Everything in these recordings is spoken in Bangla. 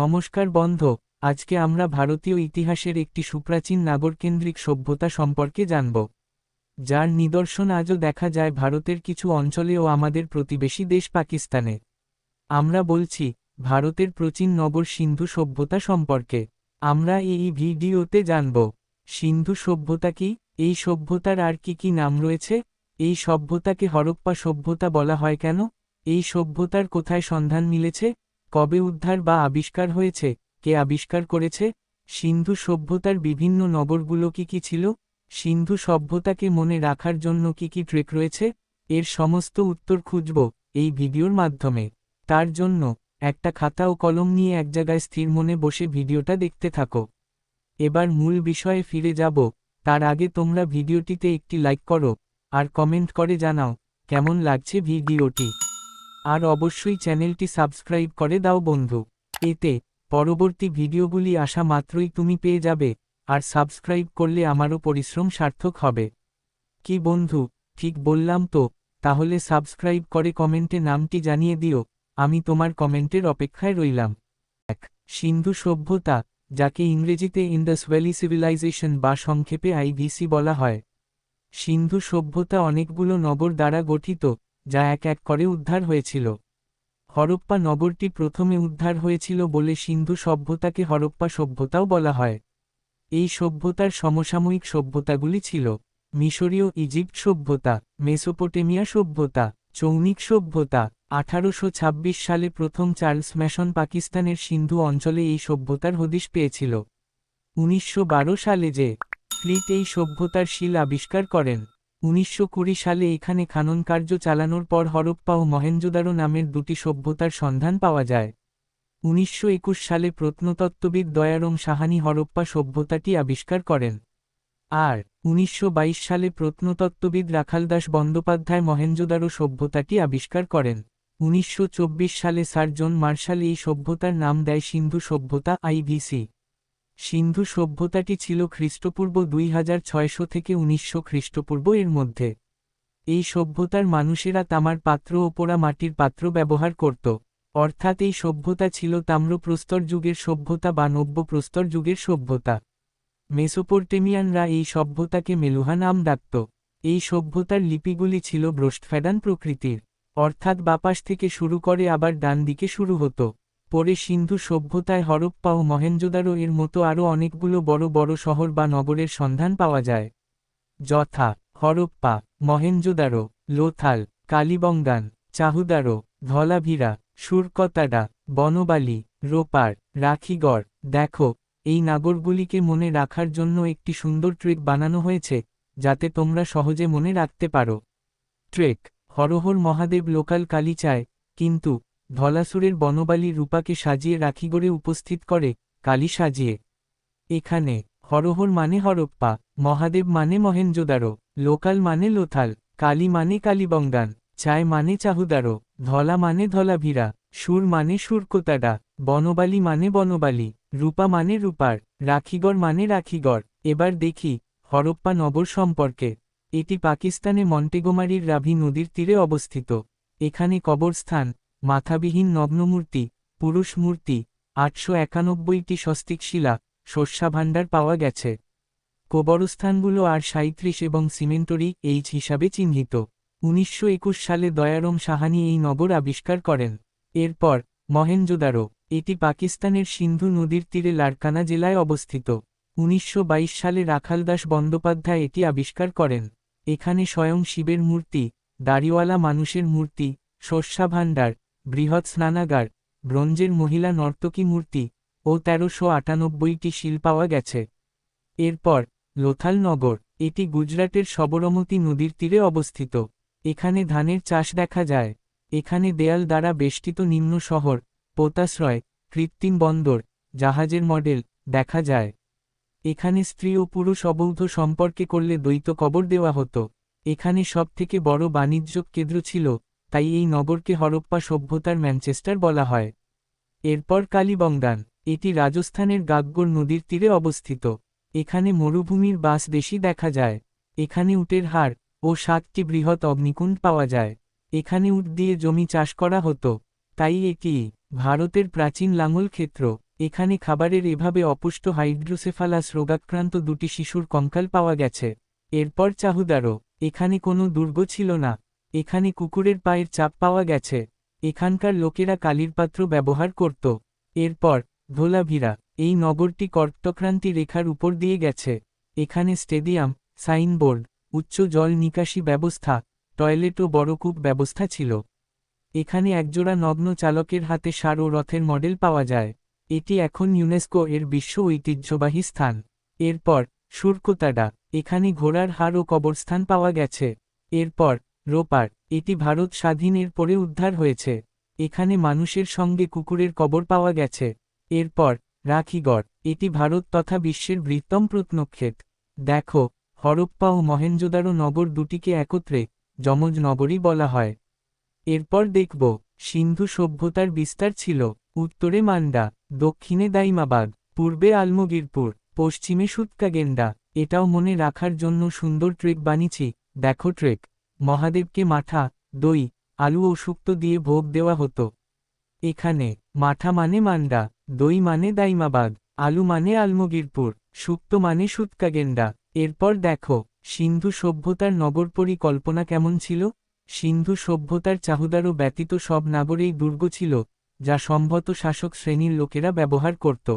নমস্কার বন্ধ, আজকে আমরা ভারতীয় ইতিহাসের একটি সুপ্রাচীন নাগরকেন্দ্রিক সভ্যতা সম্পর্কে জানব। যার নিদর্শন আজও দেখা যায় ভারতের কিছু অঞ্চলে ও আমাদের প্রতিবেশী দেশ পাকিস্তানে। আমরা বলছি, ভারতের প্রাচীন নগর সিন্ধু সভ্যতা সম্পর্কে। আমরা এই ভিডিওতে জানব, সিন্ধু সভ্যতা কি, এই সভ্যতার আর কি কি নাম রয়েছে, এই সভ্যতাকে হরপ্পা সভ্যতা বলা হয় কেন, এই সভ্যতার কোথায় সন্ধান মিলেছে কবে উদ্ধার বা আবিষ্কার হয়েছে, কে আবিষ্কার করেছে, সিন্ধু সভ্যতার বিভিন্ন নগরগুলো কি কি ছিল, সিন্ধু সভ্যতাকে মনে রাখার জন্য কি কি ট্রেক রয়েছে, এর সমস্ত উত্তর খুঁজব এই ভিডিওর মাধ্যমে। তার জন্য, একটা খাতা ও কলম নিয়ে এক জায়গায় স্থির মনে বসে ভিডিওটা দেখতে থাকো। এবার মূল বিষয়ে ফিরে যাব, তার আগে তোমরা ভিডিওটিতে একটি লাইক করো, আর কমেন্ট করে জানাও, কেমন লাগছে ভিডিওটি। আর অবশ্যই চ্যানেলটি সাবস্ক্রাইব করে দাও বন্ধু। এতে, পরবর্তী ভিডিওগুলি আসা মাত্রই তুমি পেয়ে যাবে, আর সাবস্ক্রাইব করলে আমারও পরিশ্রম সার্থক হবে। কি বন্ধু, ঠিক বললাম তো, তাহলে সাবস্ক্রাইব করে কমেন্টে নামটি জানিয়ে দিও, আমি তোমার কমেন্টের অপেক্ষায় রইলাম। এক, সিন্ধু সভ্যতা, যাকে ইংরেজিতে ইন্ডাস ভ্যালি সিভিলাইজেশন বা সংক্ষেপে আইভিসি বলা হয়। সিন্ধু সভ্যতা অনেকগুলো নগর দ্বারা গঠিত যা এক এক করে উদ্ধার হয়েছিল। হরপ্পা নগরটি প্রথমে উদ্ধার হয়েছিল বলে সিন্ধু সভ্যতাকে হরপ্পা সভ্যতাও বলা হয়। এই সভ্যতার সমসাময়িক সভ্যতাগুলি ছিল মিশরীয় ইজিপ্ট সভ্যতা, মেসোপোটেমিয়া সভ্যতা, চৌনিক সভ্যতা। আঠারোশো ছাব্বিশ সালে প্রথম চার্লস ম্যাশন পাকিস্তানের সিন্ধু অঞ্চলে এই সভ্যতার হদিশ পেয়েছিল। উনিশশো বারো সালে যে ফ্লিট এই সভ্যতার শিল আবিষ্কার করেন। উনিশশো কুড়ি সালে এখানে খানন কার্য চালানোর পর হরপ্পা ও মহেঞ্জোদারো নামের দুটি সভ্যতার সন্ধান পাওয়া যায়। উনিশশো একুশ সালে প্রত্নতত্ত্ববিদ দয়ারং সাহানি হরপ্পা সভ্যতাটি আবিষ্কার করেন। আর উনিশশো বাইশ সালে প্রত্নতত্ত্ববিদ রাখালদাস বন্দ্যোপাধ্যায় মহেঞ্জোদারো সভ্যতাটি আবিষ্কার করেন। উনিশশো চব্বিশ সালে সার্জন জন মার্শাল এই সভ্যতার নাম দেয় সিন্ধু সভ্যতা আইভিসি। সিন্ধু সভ্যতাটি ছিল খ্রিস্টপূর্ব দুই হাজার ছয়শো থেকে উনিশশো খ্রিস্টপূর্ব এর মধ্যে। এই সভ্যতার মানুষেরা তামার পাত্র ও পোড়া মাটির পাত্র ব্যবহার করত। অর্থাৎ এই সভ্যতা ছিল তাম্রপ্রস্তর যুগের সভ্যতা বা নব্য প্রস্তর যুগের সভ্যতা। মেসোপোর্টেমিয়ানরা এই সভ্যতাকে মেলুহা নাম ডাকত। এই সভ্যতার লিপিগুলি ছিল ব্রোস্টফ্যাডান প্রকৃতির। অর্থাৎ বাপাস থেকে শুরু করে আবার ডান দিকে শুরু হতো। পরে সিন্ধু সভ্যতায় হরপ্পা ও মহেঞ্জোদারো এর মতো আরও অনেকগুলো বড় বড় শহর বা নগরের সন্ধান পাওয়া যায়। যথা, হরপ্পা মহেঞ্জোদারো লোথাল, কালিবঙ্গান চাহুদারো ধলাভিরা সুরকতাডা বনবালি, রোপার, রাখিগড়, দেখো, এই নাগরগুলিকে মনে রাখার জন্য একটি সুন্দর ট্রেক বানানো হয়েছে, যাতে তোমরা সহজে মনে রাখতে পারো। ট্রেক, হরহর মহাদেব লোকাল কালী চায় কিন্তু ধলাসুরের বনবালী রূপাকে সাজিয়ে রাখিগড়ে উপস্থিত করে কালী সাজিয়ে। এখানে হরহর মানে হরপ্পা, মহাদেব মানে মহেঞ্জোদারো লোকাল মানে লোথাল, কালী মানে কালীবঙ্গান চায় মানে চাহুদারো, ধলা মানে ধলাভিরা, সুর মানে সুরকোতাডা বনবালী মানে বনবালী, রূপা মানে রূপার, রাখিগড় মানে রাখিগড়। এবার দেখি হরপ্পা নগর সম্পর্কে। এটি পাকিস্তানে মন্টেগোমারির রাভি নদীর তীরে অবস্থিত। এখানে কবরস্থান মাথাবিহীন নগ্নমূর্তি পুরুষ মূর্তি আটশো একানব্বইটি স্বস্তিক শিলা শস্যাভাণ্ডার পাওয়া গেছে। কবরস্থানগুলো আর সাঁত্রিশ এবং সিমেন্টরি এইচ হিসাবে চিহ্নিত। উনিশশো একুশ সালে দয়ারম সাহানি এই নগর আবিষ্কার করেন। এরপর, মহেঞ্জোদারো, এটি পাকিস্তানের সিন্ধু নদীর তীরে লারকানা জেলায় অবস্থিত। উনিশশো বাইশ সালে রাখালদাস বন্দ্যোপাধ্যায় এটি আবিষ্কার করেন। এখানে স্বয়ং শিবের মূর্তি, দাড়িওয়ালা মানুষের মূর্তি, শস্যাভাণ্ডার বৃহৎ স্নানাগার, ব্রোঞ্জের মহিলা নর্তকী মূর্তি ও তেরোশো আটানব্বইটি শিল পাওয়া গেছে। এরপর লোথাল নগর, এটি গুজরাটের সবরমতী নদীর তীরে অবস্থিত। এখানে ধানের চাষ দেখা যায়। এখানে দেয়াল দ্বারা বেষ্টিত নিম্ন শহর, পোতাশ্রয়, কৃত্রিম বন্দর, জাহাজের মডেল দেখা যায়। এখানে স্ত্রী ও পুরুষ অবৌধ সম্পর্কে করলে দ্বৈত কবর দেওয়া হতো। এখানে সবথেকে বড় বাণিজ্য কেন্দ্র ছিল তাই এই নগরকে হরপ্পা সভ্যতার ম্যানচেস্টার বলা হয়। এরপর কালীবঙ্গান এটি রাজস্থানের গাগ্গর নদীর তীরে অবস্থিত। এখানে মরুভূমির বাস বেশি দেখা যায়। এখানে উটের হাড় ও সাতটি বৃহৎ অগ্নিকুণ্ড পাওয়া যায়। এখানে উট দিয়ে জমি চাষ করা হতো। তাই এটি ভারতের প্রাচীন লাঙল ক্ষেত্র। এখানে খাবারের এভাবে অপুষ্ট হাইড্রোসেফালাস রোগাক্রান্ত দুটি শিশুর কঙ্কাল পাওয়া গেছে। এরপর চাহুদারও, এখানে কোনো দুর্গ ছিল না। এখানে কুকুরের পায়ের চাপ পাওয়া গেছে। এখানকার লোকেরা কালির পাত্র ব্যবহার করত। এরপর, ধোলাভিরা, এই নগরটি কর্কটক্রান্তি রেখার উপর দিয়ে গেছে। এখানে স্টেডিয়াম, সাইনবোর্ড, উচ্চ জল নিকাশি ব্যবস্থা, টয়লেট ও বড় কূপ ব্যবস্থা ছিল। এখানে একজোড়া নগ্ন চালকের হাতে সার ও রথের মডেল পাওয়া যায়। এটি এখন ইউনেস্কো এর বিশ্ব ঐতিহ্যবাহী স্থান। এরপর, সুরকোতাডা, এখানে ঘোড়ার হাড় ও কবরস্থান পাওয়া গেছে। এরপর রোপার, এটি ভারত স্বাধীনের পরে উদ্ধার হয়েছে। এখানে মানুষের সঙ্গে কুকুরের কবর পাওয়া গেছে। এরপর, রাখিগড়, এটি ভারত তথা বিশ্বের বৃত্তম প্রত্নক্ষেত। দেখো, হরপ্পা ও মহেঞ্জোদারো নগর দুটিকে একত্রে, যমজ নগরী বলা হয়। এরপর দেখব, সিন্ধু সভ্যতার বিস্তার ছিল। উত্তরে মান্ডা, দক্ষিণে দাইমাবাগ পূর্বে আলমগীরপুর, পশ্চিমে সুতকাগেন্ডা। এটাও মনে রাখার জন্য সুন্দর ট্রেক বানিয়েছি। দেখো ট্রেক। মহাদেবকে মাঠা, দই, আলু ও শুক্তো দিয়ে ভোগ দেওয়া হতো। এখানে মাঠা মানে মান্ডা দই মানে দাইমাবাগ আলু মানে আলমগীরপুর, শুক্তো মানে সুতকাগেন্ডা। এরপর দেখো, সিন্ধু সভ্যতার নগর পরিকল্পনা কেমন ছিল? সিন্ধু সভ্যতার চাহুদারও ব্যতীত সব নাগরেই দুর্গ ছিল, যা সম্ভত শাসক শ্রেণির লোকেরা ব্যবহার করত।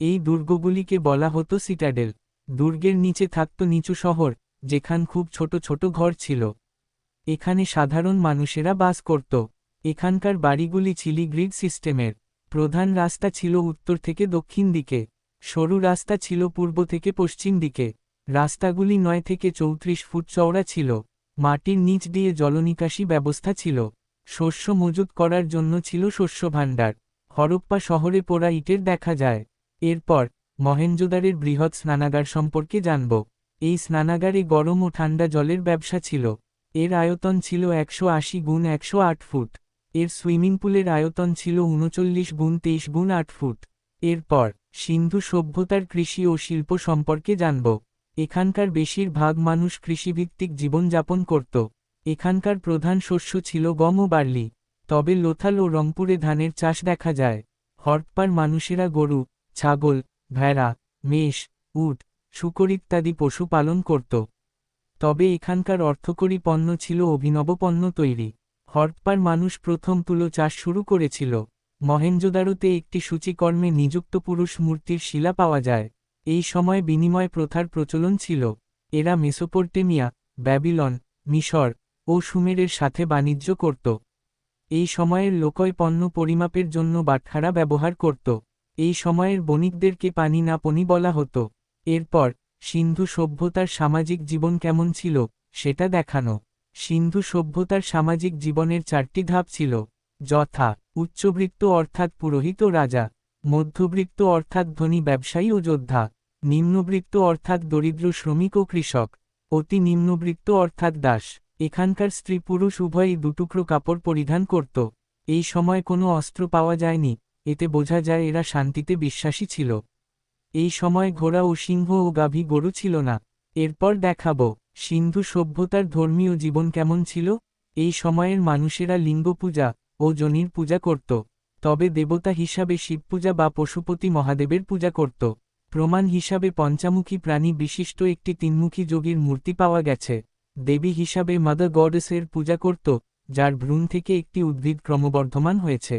এই দুর্গগুলিকে বলা হতো সিটাডেল। দুর্গের নিচে থাকত নিচু শহর, যেখান খুব ছোট ছোট ঘর ছিল। এখানে সাধারণ মানুষেরা বাস করত। এখানকার বাড়িগুলি ছিলি গ্রিড সিস্টেমের প্রধান রাস্তা ছিল উত্তর থেকে দক্ষিণ দিকে। সরু রাস্তা ছিল পূর্ব থেকে পশ্চিম দিকে। রাস্তাগুলি নয় থেকে চৌত্রিশ ফুট চওড়া ছিল। মাটির নিচ দিয়ে জলনিকাশি ব্যবস্থা ছিল। শস্য মজুত করার জন্য ছিল শস্য ভাণ্ডার। হরপ্পা শহরে পোড়া ইটের দেখা যায়। এরপর, মহেঞ্জোদারের বৃহৎ স্নানাগার সম্পর্কে জানব। এই স্নানাগারে গরম ও ঠান্ডা জলের ব্যবসা ছিল। এর আয়তন ছিল একশো আশি গুণ একশো আট ফুট। এর সুইমিং পুলের আয়তন ছিল উনচল্লিশ গুণ তেইশ গুণ আট ফুট। এরপর, সিন্ধু সভ্যতার কৃষি ও শিল্প সম্পর্কে জানব। এখানকার বেশিরভাগ মানুষ কৃষিভিত্তিক জীবনযাপন করত। এখানকার প্রধান শস্য ছিল গম ও বার্লি। তবে লোথাল ও রংপুরে ধানের চাষ দেখা যায়। হরপ্পার মানুষেরা গরু, ছাগল, ভেড়া, মেষ, উট, শুকর ইত্যাদি পশু পালন করত। তবে এখানকার অর্থকরী পণ্য ছিল অভিনব পণ্য তৈরি। হরপ্পার মানুষ প্রথম তুলো চাষ শুরু করেছিল। মহেঞ্জোদারোতে একটি সূচিকর্মে নিযুক্ত পুরুষ মূর্তির শিলা পাওয়া যায়। এই সময় বিনিময় প্রথার প্রচলন ছিল। এরা মেসোপোর্টেমিয়া ব্যাবিলন, মিশর ও সুমেরের সাথে বাণিজ্য করত। এই সময়ের লোকয় পণ্য পরিমাপের জন্য বাটখারা ব্যবহার করত। এই সময়ের বণিকদেরকে পানি না পনি বলা হতো। এরপর সিন্ধু সভ্যতার সামাজিক জীবন কেমন ছিল, সেটা দেখানো। সিন্ধু সভ্যতার সামাজিক জীবনের চারটি ধাপ ছিল, যথা, উচ্চবৃত্ত অর্থাৎ পুরোহিত রাজা, মধ্যবৃত্ত অর্থাৎ ধনী ব্যবসায়ী ও যোদ্ধা, নিম্নবৃত্ত অর্থাৎ দরিদ্র শ্রমিক ও কৃষক, অতি নিম্নবৃত্ত অর্থাৎ দাস। এখানকার স্ত্রী পুরুষ উভয়ই দুটুকরো কাপড় পরিধান করত। এই সময় কোনো অস্ত্র পাওয়া যায়নি, এতে বোঝা যায় এরা শান্তিতে বিশ্বাসী ছিল। এই সময় ঘোড়া ও সিংহ ও গাভী গরু ছিল না। এরপর দেখাব, সিন্ধু সভ্যতার ধর্মীয় জীবন কেমন ছিল? এই সময়ের মানুষেরা লিঙ্গ পূজা ও জনির পূজা করত। তবে দেবতা হিসাবে শিবপূজা বা পশুপতি মহাদেবের পূজা করত। প্রমাণ হিসাবে পঞ্চামুখী প্রাণী বিশিষ্ট একটি তিনমুখী যোগীর মূর্তি পাওয়া গেছে। দেবী হিসাবে মাদার গডেসের পূজা করত, যার ভ্রূণ থেকে একটি উদ্ভিদ ক্রমবর্ধমান হয়েছে।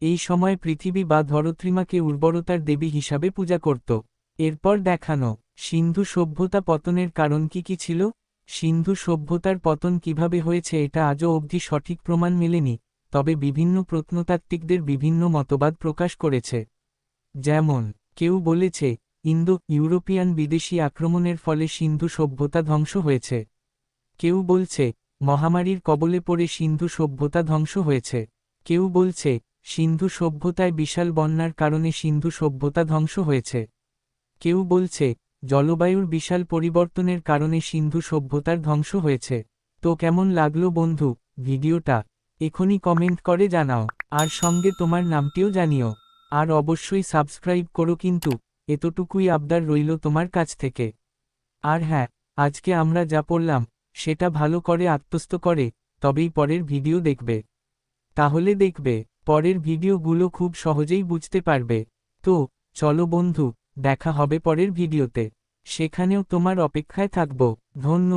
এই সময় পৃথিবী বা ধরত্রিমাকে উর্বরতার দেবী হিসাবে পূজা করত। এরপর দেখানো, সিন্ধু সভ্যতা পতনের কারণ কি কি ছিল? সিন্ধু সভ্যতার পতন কীভাবে হয়েছে এটা আজও অবধি সঠিক প্রমাণ মেলেনি, তবে বিভিন্ন প্রত্নতাত্ত্বিকদের বিভিন্ন মতবাদ প্রকাশ করেছে। যেমন, কেউ বলেছে, ইন্দো, ইউরোপিয়ান বিদেশি আক্রমণের ফলে সিন্ধু সভ্যতা ধ্বংস হয়েছে। কেউ বলছে, মহামারীর কবলে পড়ে সিন্ধু সভ্যতা ধ্বংস হয়েছে। কেউ বলছে সিন্ধু সভ্যতায় বিশাল বন্যার কারণে সিন্ধু সভ্যতা ধ্বংস হয়েছে। কেউ বলছে, জলবায়ুর বিশাল পরিবর্তনের কারণে সিন্ধু সভ্যতার ধ্বংস হয়েছে। তো কেমন লাগল বন্ধু, ভিডিওটা? এখনই কমেন্ট করে জানাও, আর সঙ্গে তোমার নামটিও জানিও। আর অবশ্যই সাবস্ক্রাইব করো কিন্তু, এতটুকুই আবদার রইল তোমার কাছ থেকে। আর হ্যাঁ আজকে আমরা যা পড়লাম, সেটা ভালো করে আত্মস্থ করে, তবেই পরের ভিডিও দেখবে। তাহলে দেখবে। পরের ভিডিওগুলো খুব সহজেই বুঝতে পারবে। তো, চলো বন্ধু, দেখা হবে পরের ভিডিওতে। সেখানেও তোমার অপেক্ষায় থাকব। ধন্যবাদ।